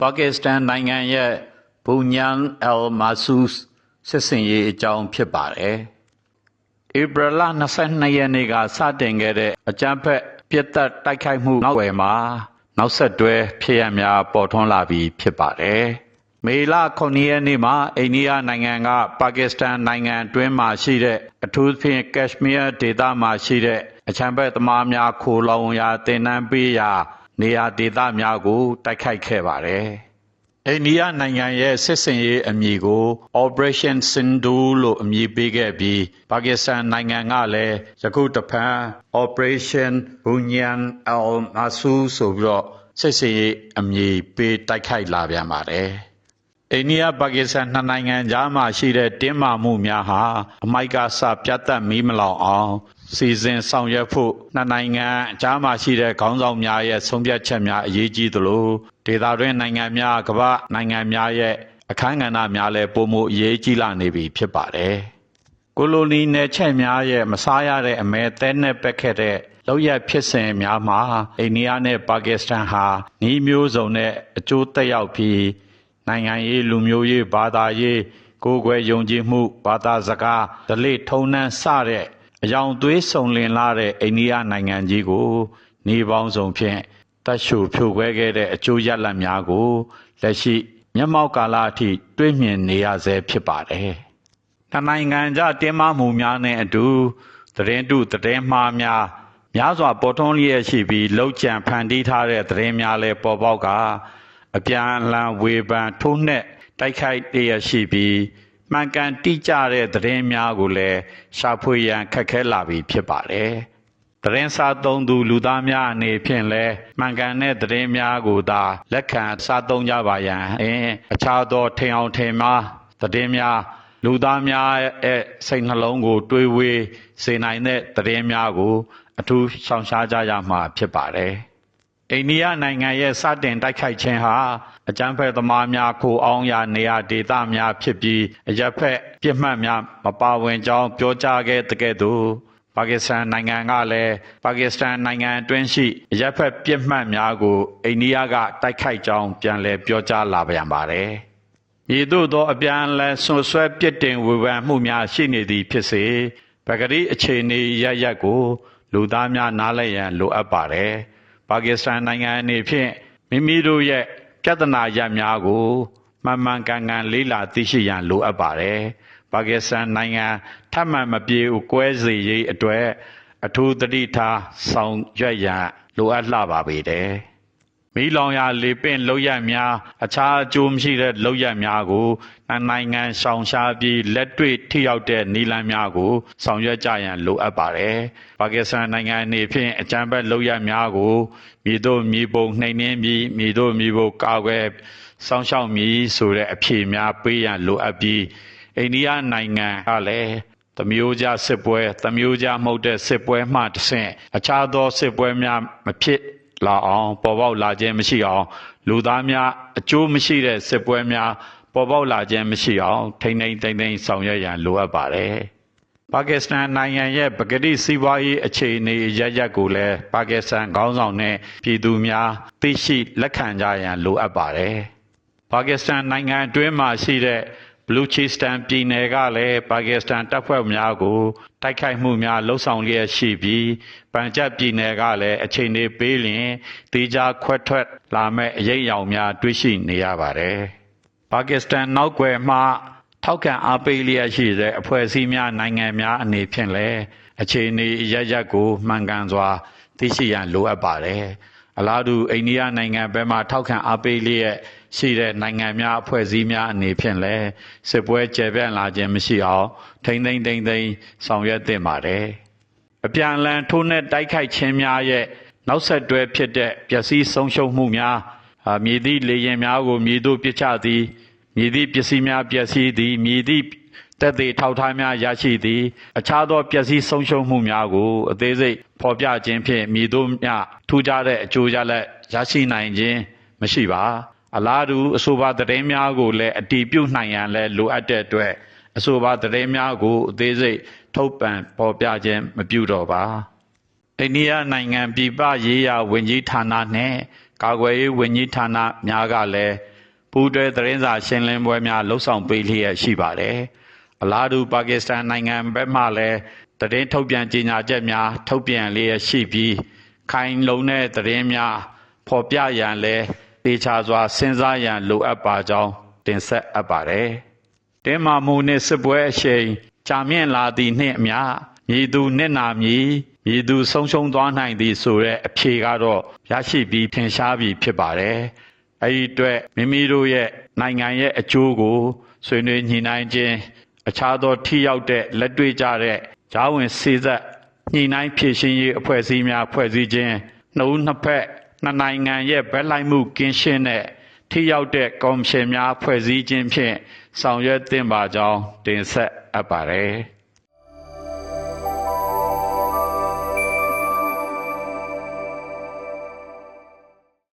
ပါကစ္စတန်နိုင်ငံရဲ့ဘူညန်အယ်မာဆူစ်စစ်စင်ရေးအကြောင်းဖြစ်ပါတယ်။ဧပြီလ22ရက်နေ့ကစတင်ခဲ့တဲ့အကြမ်းဖက်ပြစ်တက်တိုက်ခိုက်မှုနောက်ွယ်မှာနောက်ဆက်တွဲဖြစ်ရများပေါ်ထွန်းလာပြီးဖြစ်ပါတယ်။မေလ9ရက်နေ့မှာအိန္ဒိယနိုင်ငံကပါကစ္စတန်နိုင်ငံတွင်းမှာရှိတဲ့အထူးသဖြင့်ကက်ရှ်မီးယားဒေသမှာရှိတဲ့အချမ်းဘက်သမားများခိုလုံရာတင်နန်းပေးရာ နေရာဒေသများကို တိုက်ခိုက်ခဲ့ပါတယ်။အိန္ဒိယနိုင်ငံရဲ့စစ်စင်ရေးအမည်ကို Operation Sindoor လို့အမည်ပေးခဲ့ပြီးပါကစ္စတန်နိုင်ငံကလည်းယခုတဖန် Operation Bunyan al-Masoor ဆိုပြီးတော့စစ်စင်ရေးအမည်ပေးတိုက်ခိုက်လာပြန်ပါတယ်။အိန္ဒိယပါကစ္စတန်နှစ်နိုင်ငံကြားမှာရှိတဲ့တင်းမာမှုများဟာအမိုက်ကစပြတ်သက်မီးမလောင်အောင် စီစဉ်ဆောင်ရွက်ဖို့နှစ်နိုင်ငံအကြားမှာရှိတဲ့ခေါင်းဆောင်များရဲ့ဆုံးဖြတ်ချက်များအရေးကြီးသလိုဒေသတွင်းနိုင်ငံများကမ္ဘာနိုင်ငံများရဲ့အခမ်းကဏ္ဍများလည်းပုံမှုအရေးကြီးလာနေပြီဖြစ်ပါတယ်။ကိုလိုနီနယ်ချက်များရဲ့မစားရတဲ့အမဲသဲနဲ့ပက်ခဲ့တဲ့လောက်ရဖြစ်စဉ်များမှာအိန္ဒိယနဲ့ပါကစ္စတန်ဟာနှီးမျိုးစုံနဲ့အကျိုးသက်ရောက်ပြီးနိုင်ငံရေးလူမျိုးရေးဘာသာရေးကိုယ်ွယ်ယုံကြည်မှုဘာသာစကားဒလိထုံနှန်းစတဲ့ အယောင်သွေးစုံလင်လာတဲ့အိန္ဒိယနိုင်ငံကြီးကို နေပေါင်းစုံဖြင့်တတ်ရှုဖြိုခွဲခဲ့တဲ့အကျိုးရလဒ်များကိုလက်ရှိမျက်မှောက်ကာလအထိတွေးမြင်နေရဆဲဖြစ်ပါတယ်။တနိုင်ငံကြတင်းမာမှုများနဲ့အတူသတင်းတုသတင်းမှားများများစွာပေါ်ထွန်းလျက်ရှိပြီးလှုပ်ကြံဖန်တီးထားတဲ့သတင်းများလည်းပေါ်ပေါက်ကအပြန်အလှန်ဝေဖန်ထိုးနှက်တိုက်ခိုက်လျက်ရှိပြီး မှန်ကန်တိကျတဲ့သတင်းများကိုလည်းရှာဖွေရန်ခက်ခဲလာပြီဖြစ်ပါတယ်။သတင်းစာသုံးသူလူသားများအနေဖြင့်လည်းမှန်ကန်တဲ့သတင်းများကိုသာလက်ခံစားသုံးကြပါရန်အင်းအခြားသောထင်အောင်ထင်မှားသတင်းများလူသားများရဲ့စိတ်နှလုံးကို တွေးဝေးစေနိုင်တဲ့သတင်းများကို အထူးရှောင်ရှားကြရမှာဖြစ်ပါတယ်။ အိန္ဒိယနိုင်ငံရဲ့စတင်တိုက်ခိုက်ခြင်းဟာအကြမ်းဖက်သမားများခိုအောင်ရာနေရာဒေသများဖြစ်ပြီးအရက်ဖက်ပြစ်မှတ်များမပါဝင်ကြောင်းပြောကြားခဲ့တဲ့ကဲ့သို့ပါကစ္စတန်နိုင်ငံကလည်းပါကစ္စတန်နိုင်ငံအတွင်းရှိအရက်ဖက်ပြစ်မှတ်များကိုအိန္ဒိယကတိုက်ခိုက်ကြောင်းပြန်လည်ပြောကြားလာပြန်ပါတယ်။ဤသို့သောအပြန်အလှန်ဆွဆွဲပြစ်တင်ဝေဖန်မှုများရှိနေသည်ဖြစ်စေပဂရိအခြေအနေရရက်ကို လူသားများနားလည်ရန်လိုအပ်ပါတယ်။ ပါကစ္စတန်နိုင်ငံအနေဖြင့်မိမိတို့ရဲ့ပြဿနာရပ်များကိုမှန်မှန်ကန်ကန်လေးလာသိရှိရန်လိုအပ်ပါတယ်။ပါကစ္စတန်နိုင်ငံထပ်မံမပြေကွဲစေရေးအတွက်အထူးသတိထားဆောင်ရွက်ရန်လိုအပ်လှပါပေတယ်။ မီးလောင်ရာလေပင့်လောက်ရများအခြားအကျိုးမရှိတဲ့လောက်ရများကိုနိုင်ငံရှောင်ရှားပြီးလက်တွေ့ထိရောက်တဲ့နည်းလမ်းများကိုဆောင်ရွက်ကြရန်လိုအပ်ပါတယ်။ပါကစ္စတန်နိုင်ငံအနေဖြင့်အကြမ်းဖက်လောက်ရများကိုမြေတို့မြေပုံနှိမ်နှင်းပြီးမြေတို့မြေပုံကာကွယ်စောင့်ရှောက်မည်ဆိုတဲ့အဖြေများပေးရန်လိုအပ်ပြီးအိန္ဒိယနိုင်ငံကလည်းသမျိုးကြစစ်ပွဲသမျိုးကြမဟုတ်တဲ့စစ်ပွဲမှတဆင့်အခြားသောစစ်ပွဲများမဖြစ် လာအောင်ပေါ်ပေါက်လာခြင်းမရှိအောင်လူသားများအကျိုးမရှိတဲ့စစ်ပွဲများပေါ်ပေါက်လာခြင်းမရှိအောင်ထိမ့်ထိမ့်သိမ့်သိမ့်ဆောင်ရွက်ရန်လိုအပ်ပါတယ်။ပါကစ္စတန်နိုင်ငံရဲ့ပကတိစီးပွားရေးအခြေအနေရရက်ကိုလည်းပါကစ္စတန်ခေါင်းဆောင်နဲ့ပြည်သူများသိရှိလက်ခံကြရန်လိုအပ်ပါတယ်။ပါကစ္စတန်နိုင်ငံအတွင်းမှာရှိတဲ့ ဘလူချီစတန်ပြည်နယ်ကလည်းပါကစ္စတန်တပ်ဖွဲ့များကိုတိုက်ခိုက်မှုများလှုံ့ဆော်လျက်ရှိပြီးပန်ဂျပ်ပြည်နယ်ကလည်းအချိန်လေးပေးလျင်တေးကြခွက်ထွက်လာမဲ့အရေးအယောင်များတွေ့ရှိနေရပါတယ်။ပါကစ္စတန်နောက်ွယ်မှထောက်ခံအားပေးလျက်ရှိတဲ့အဖွဲ့အစည်းများနိုင်ငံများအနေဖြင့်လည်းအခြေအနေရရက်ကိုမှန်ကန်စွာသိရှိရန်လိုအပ်ပါတယ်။ အလားတူအိန္ဒိယနိုင်ငံဘက်မှထောက်ခံအားပေးလျက်ရှိတဲ့နိုင်ငံများအဖွဲ့အစည်းများအနေဖြင့်လည်းစစ်ပွဲကျယ်ပြန့်လာခြင်းမရှိအောင်ထိမ့်သိမ့်သိမ့်သိမ့်ဆောင်ရွက်သင့်ပါတယ်။အပြန်အလှန်ထိုးနှက်တိုက်ခိုက်ခြင်းများရဲ့နောက်ဆက်တွဲဖြစ်တဲ့ပျက်စီးဆုံးရှုံးမှုများမြေသည့်လေရင်များကိုမြေတို့ပစ်ချသည်မြေသည့်ပစ္စည်းများပျက်စီးသည်မြေသည့် တက်သေးထောက်ထားများရရှိသည်အခြားသောပျက်စီးဆုံးရှုံးမှုများကိုအသေးစိတ်ဖော်ပြခြင်းဖြင့်မြေတို့မြထူးခြားတဲ့အကျိုးရလဒ်ရရှိနိုင်ခြင်းမရှိပါအလားတူအဆိုပါသတင်းများကိုလည်းအတီးပြုတ်နိုင်ရန်လည်းလိုအပ်တဲ့အတွက်အဆိုပါသတင်းများကိုအသေးစိတ်ထုတ်ပြန်ပေါ်ပြခြင်းမပြုတော့ပါအိန္ဒိယနိုင်ငံပြည်ပရေးရာဝန်ကြီးဌာနနဲ့ကာကွယ်ရေးဝန်ကြီးဌာနများကလည်းပူးတွဲသတင်းစာရှင်းလင်းပွဲများလှုပ်ဆောင်ပေးလျက်ရှိပါတယ်။ အလားတူပါကစ္စတန်နိုင်ငံဘက်မှလည်းသတင်းထုတ်ပြန်ကြေညာချက်များ ထုတ်ပြန်လျက်ရှိပြီး ခိုင်လုံတဲ့သတင်းများဖော်ပြရန်လည်းတေချာစွာစဉ်းစားရန်လိုအပ်ပါကြောင်းတင်ဆက်အပ်ပါတယ်။တင်းမာမှုနှင့်စစ်ပွဲအရှိန်ကြာမြင့်လာသည့်နှင့်အမျှမြည်သူနစ်နာမည်မြည်သူဆုံးရှုံးသွားနိုင်သည်ဆိုတဲ့အဖြေကတော့ရရှိပြီးထင်ရှားပြီးဖြစ်ပါတယ်။အဲဒီအတွက်မိမိတို့ရဲ့နိုင်ငံရဲ့အကျိုးကိုဆွေးနွေးညှိနှိုင်းခြင်း အခြားသောထိရောက်တဲ့လက်တွေ့ကြတဲ့ဂျားဝင်စေသက်ညှိနှိုင်းဖြည့်ရှင်ရေးအဖွဲ့အစည်းများဖွဲ့စည်းခြင်းနှုတ်နှစ်ဖက်နှစ်နိုင်ငံရဲ့ဗက်လိုက်မှုကင်းရှင်းတဲ့ထိရောက်တဲ့ကော်မရှင်များဖွဲ့စည်းခြင်းဖြင့်ဆောင်ရွက်သင့်ပါကြောင်းတင်ဆက်အပ်ပါတယ်။